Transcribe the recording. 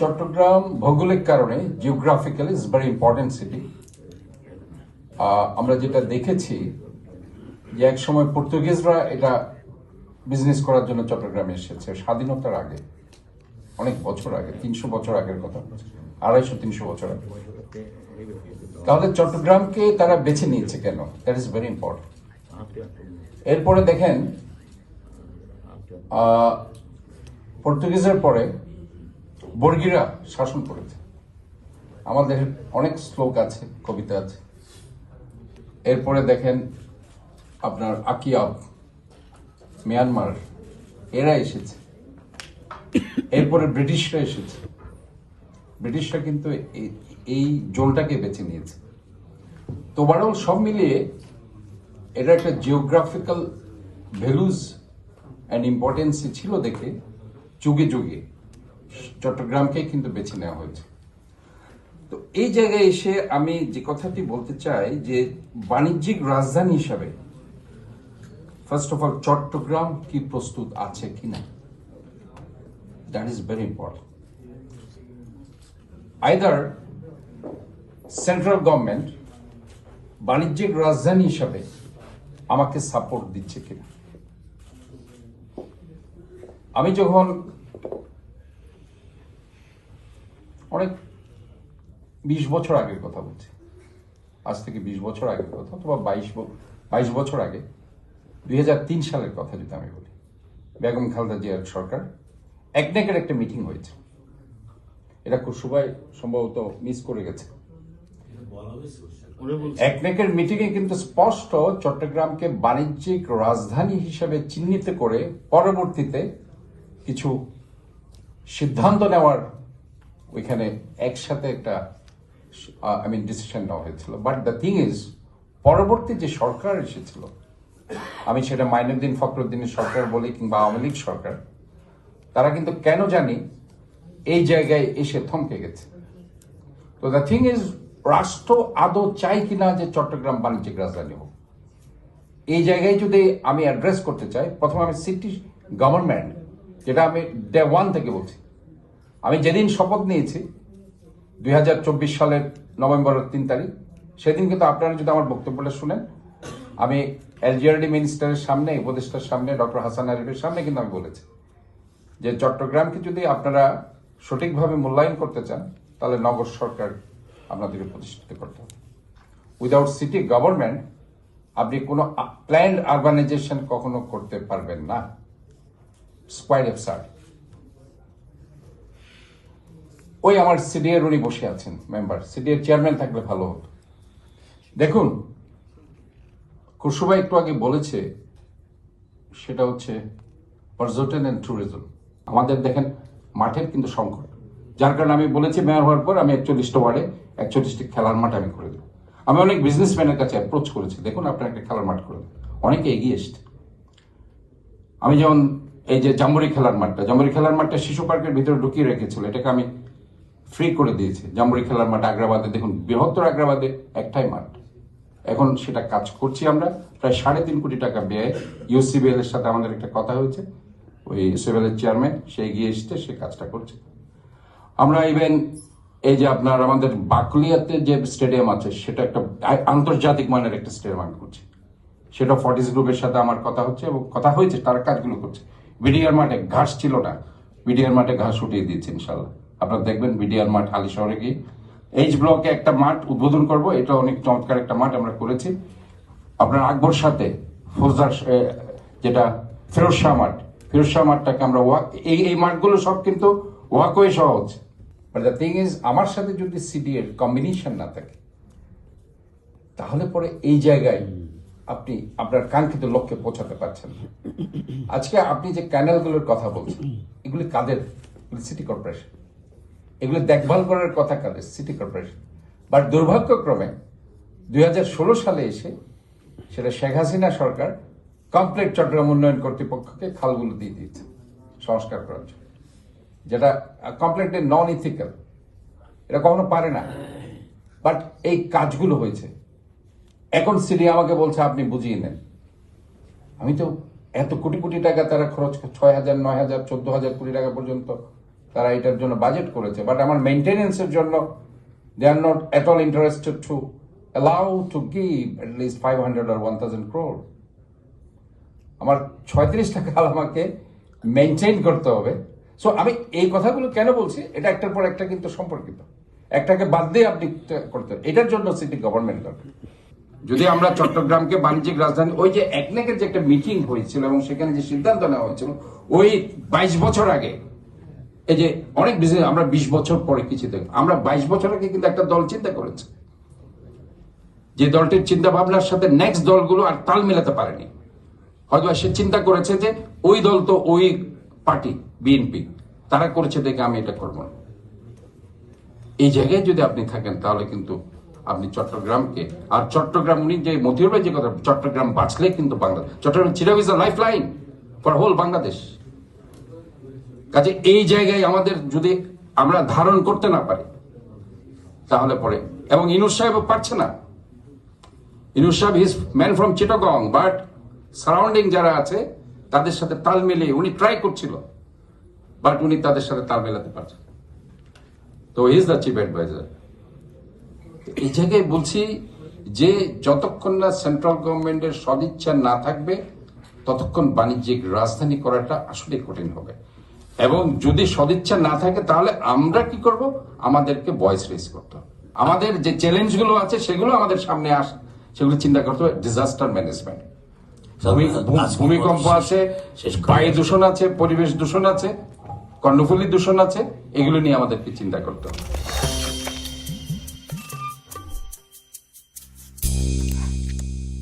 চট্টগ্রাম ভৌগোলিক কারণে geographically is very important city আমরা যেটা দেখেছি যে এক সময় পর্তুগিজরা এটা বিজনেস করার জন্য চট্টগ্রামে এসেছে, স্বাধীনতার আগে, অনেক বছর আগে, তিনশো বছর আগের কথা, আড়াইশো, তিনশো বছর আগে। তাহলে চট্টগ্রামকে তারা বেছে নিয়েছে কেন? দ্যাট ইজ ভেরি ইম্পর্টেন্ট এরপরে দেখেন পর্তুগিজের পরে বর্গিরা শাসন করেছে। আমাদের অনেক শ্লোক আছে, কবিতা আছে। এরপরে দেখেন আপনার আকিয়াব মিয়ানমার, এরা এসেছে। এরপরে ব্রিটিশরা এসেছে। ব্রিটিশরা কিন্তু এই- জোলটাকে বেছে নিয়েছে। তো ওভারঅল সব মিলিয়ে এটা একটা জিওগ্রাফিক্যাল ভ্যালুজ অ্যান্ড ইম্পর্টেন্সি ছিল দেখে যুগে যুগে চট্টগ্রামকে কিন্তু বেছে নেওয়া হয়েছে। তো এই জায়গায় এসে আমি যে কথাটি বলতে চাই যে বাণিজ্যিক রাজধানী হিসাবে ফার্স্ট অফ অল চট্টগ্রাম কি প্রস্তুত আছে কিনা? That is very important either central government বাণিজ্যিক রাজধানী হিসাবে আমাকে সাপোর্ট দিচ্ছে কিনা। আমি যখন অনেক বিশ বছর আগের কথা বলছি। আজ থেকে বিশ বছর আগের কথা অথবা বাইশ বাইশ বছর আগে, দুই হাজার তিন সালের কথা যদি আমি বলি। বেগম খালেদা জিয়ার সরকার একনেকের একটা মিটিং হয়েছে। এটা খুব সবাই সম্ভবত মিস করে গেছে। একনেকের মিটিংয়ে কিন্তু স্পষ্ট চট্টগ্রামকে বাণিজ্যিক রাজধানী হিসেবে চিহ্নিত করে পরবর্তীতে কিছু সিদ্ধান্ত নেওয়ার ওইখানে একসাথে একটা আই মিন ডিসিশন নেওয়া হয়েছিল। বাট দ্য থিং ইজ পরবর্তী যে সরকার এসেছিল, আমি সেটা মাইনুদ্দিন ফখরুদ্দিনের সরকার বলি কিংবা আওয়ামী লীগ সরকার, তারা কিন্তু কেন জানি এই জায়গায় এসে থমকে গেছে। তো দ্য থিং ইজ রাষ্ট্র আদৌ চাই কিনা যে চট্টগ্রাম বাণিজ্যিক রাজধানী হোক। এই জায়গায় যদি আমি অ্যাড্রেস করতে চাই, প্রথমে আমি সিটি গভর্নমেন্ট যেটা আমি ডে ওয়ান থেকে বলছি আমি যেদিন শপথ নিয়েছি, দুই হাজার চব্বিশ সালের নভেম্বরের তিন তারিখ, সেদিন কিন্তু আপনারা যদি আমার বক্তব্যটা শুনেন, আমি এলজিআরডি মিনিস্টারের সামনে, উপদেষ্টার সামনে, ডক্টর হাসান আরিফের সামনে কিন্তু আমি বলেছি যে চট্টগ্রামকে যদি আপনারা সঠিকভাবে মূল্যায়ন করতে চান, তাহলে নগর সরকার আপনাদেরকে প্রতিষ্ঠিত করতে হবে। উইদাউট সিটি গভর্নমেন্ট আপনি কোনো প্ল্যান্ড আরবানাইজেশন কখনো করতে পারবেন না। স্কোয়ার এফসার ওই আমার সিডিএর উনি বসে আছেন মেম্বার সিডিএর চেয়ারম্যান থাকলে ভালো হতো। দেখুন কুসুবা একটু আগে বলেছে, সেটা হচ্ছে পর্যটন অ্যান্ড ট্যুরিজম আমাদের দেখেন, মাঠের কিন্তু সংকট। যার কারণে আমি বলেছি মেয়র হওয়ার পর আমি একচল্লিশটা ওয়ার্ডে, একচল্লিশটি খেলার মাঠ আমি করে দেবো। আমি অনেক বিজনেসম্যানের কাছে অ্যাপ্রোচ করেছি। দেখুন, আপনার একটা খেলার মাঠ করে দেবো অনেকে এগিয়ে এসছে। আমি যেমন এই যে জাম্বুরি খেলার মাঠটা জাম্বুরি খেলার মাঠটা শিশু পার্কের ভিতরে ঢুকিয়ে রেখেছিল, এটাকে আমি ফ্রি করে দিয়েছে। জাম্বুরি খেলার মাঠ আগ্রাবাদে, দেখুন, বৃহত্তর আগ্রাবাদে একটাই মাঠ। এখন সেটা কাজ করছি আমরা। প্রায় সাড়ে তিন কোটি টাকা ব্যয় ইউসিবিএল এর সাথে আমাদের একটা কথা হয়েছে। ওই ইউসিবিএল এর চেয়ারম্যান সে এগিয়ে এসছে, সে কাজটা করছে। আমরা ইভেন এই যে আপনার আমাদের বাকলিয়াতে যে স্টেডিয়াম আছে, সেটা একটা আন্তর্জাতিক মানের একটা স্টেডিয়াম করছি। সেটা ফর্টিস গ্রুপের সাথে আমার কথা হচ্ছে এবং কথা হয়েছে, তার কাজগুলো করছে। বিডিআর মাঠে ঘাস ছিল না। বিডিআর মাঠে ঘাস উঠিয়ে দিয়েছে ইনশাল্লাহ আপনারা দেখবেন বিডিআর মাঠ হালি শহরে গিয়ে। এইচ ব্লকে একটা মাঠ উদ্বোধন করব, এটা অনেক চমৎকার একটা মাঠ আমরা করেছি। আপনার আকবর সাথে ফৌজদার যেটা ফিরোজ শাহ মাঠ, ফিরোজ শাহ মাঠটাকে আমরা ওয়াক এই এই মাঠগুলো সব কিন্তু ওয়াকওয়ে সহ হচ্ছে বাট দ্য থিং ইজ আমার সাথে যদি সিডি এর কম্বিনেশন না থাকে, তাহলে পরে এই জায়গায় আপনি আপনার কাঙ্ক্ষিত লক্ষ্যে পৌঁছাতে পারছেন আজকে আপনি যে ক্যানেলগুলোর কথা বলছেন, এগুলি কাদের? সিটি কর্পোরেশন এগুলো দেখভাল করার কথা কাদের? সিটি কর্পোরেশন বাট দুর্ভাগ্যক্রমে দুই হাজার ষোলো সালে এসে সেটা শেখ হাসিনা সরকার কমপ্লিট চট্টগ্রাম উন্নয়ন কর্তৃপক্ষকে খালগুলো দিয়ে দিয়েছে সংস্কার করার জন্য। যেটা কমপ্লিটলি নন ইথিক্যাল এটা কখনো পারে না। বাট এই কাজগুলো হয়েছে। এখন সিডি আমাকে বলছে, আপনি বুঝিয়ে নেন। আমি তো এত কোটি কোটি টাকা তারা খরচ ছয় হাজার, নয় হাজার, চোদ্দ হাজার কোটি টাকা পর্যন্ত তারা এটার জন্য বাজেট করেছে বাট আমার মেনটেনেন্সের জন্য they are not at all interested to allow to give at least five hundred or one thousand crore আমার ছয়ত্রিশ টাকা আমাকে মেনটেন করতে হবে। সো আমি এই কথাগুলো কেন বলছি? এটা একটার পর একটা কিন্তু সম্পর্কিত। একটাকে বাদ দিয়ে আপনি করতে এটার জন্য সিটি গভর্নমেন্ট দরকার। যদি আমরা চট্টগ্রামকে বাণিজ্যিক রাজধানী, ওই যে একনেকের যে একটা মিটিং হয়েছিল এবং সেখানে যে সিদ্ধান্ত নেওয়া হয়েছিল, ওই বাইশ বছর আগে এই যে অনেক বিজনেস আমরা বিশ বছর পরে কিছু দেখ আমরা বাইশ বছর আগে কিন্তু একটা দল চিন্তা করেছে। যে দলটির চিন্তা ভাবনার সাথে নেক্সট দলগুলো আর তাল মেলাতে পারেনি। হয়তো সে চিন্তা করেছে যে ওই দল তো ওই পার্টি, বিএনপি। তারা করেছে দেখে আমি এটা করব না। এই জায়গায় যদি আপনি থাকেন, তাহলে কিন্তু আপনি চট্টগ্রামকে, আর চট্টগ্রাম উনি যে ভাই যে কথা, চট্টগ্রাম বাঁচলে কিন্তু Bangladesh, Chittagong Chirag life line for whole Bangladesh. কাজে এই জায়গায় আমাদের যদি আমরা ধারণ করতে না পারি, তাহলে পরে। এবং ইনুস সাহেব পারছে না। ইনুস সাহেব his man from Chittagong but surrounding যারা আছে, তাদের সাথে তাল মিলিয়ে উনি ট্রাই করছিল বাট উনি তাদের সাথে তাল মেলাতে পারছেন তো ইজ দ্য চিফ অ্যাডভাইজার এই জায়গায় বলছি যে যতক্ষণ না সেন্ট্রাল গভর্নমেন্টের সদিচ্ছা না থাকবে, ততক্ষণ বাণিজ্যিক রাজধানী করাটা আসলে কঠিন হবে। এবং যদি সদিচ্ছা না থাকে তাহলে আমরা কি করব? আমাদেরকে ভয়েস রেজ করতে হবে। আমাদের যে চ্যালেঞ্জগুলো আছে সেগুলো আমাদের সামনে আস সেগুলো চিন্তা করতে হবে। ডিজাস্টার ম্যানেজমেন্ট ভূমিকম্প আছে বায়ু দূষণ আছে পরিবেশ দূষণ আছে কর্ণফুলী দূষণ আছে এগুলো নিয়ে আমাদেরকে চিন্তা করতে হবে।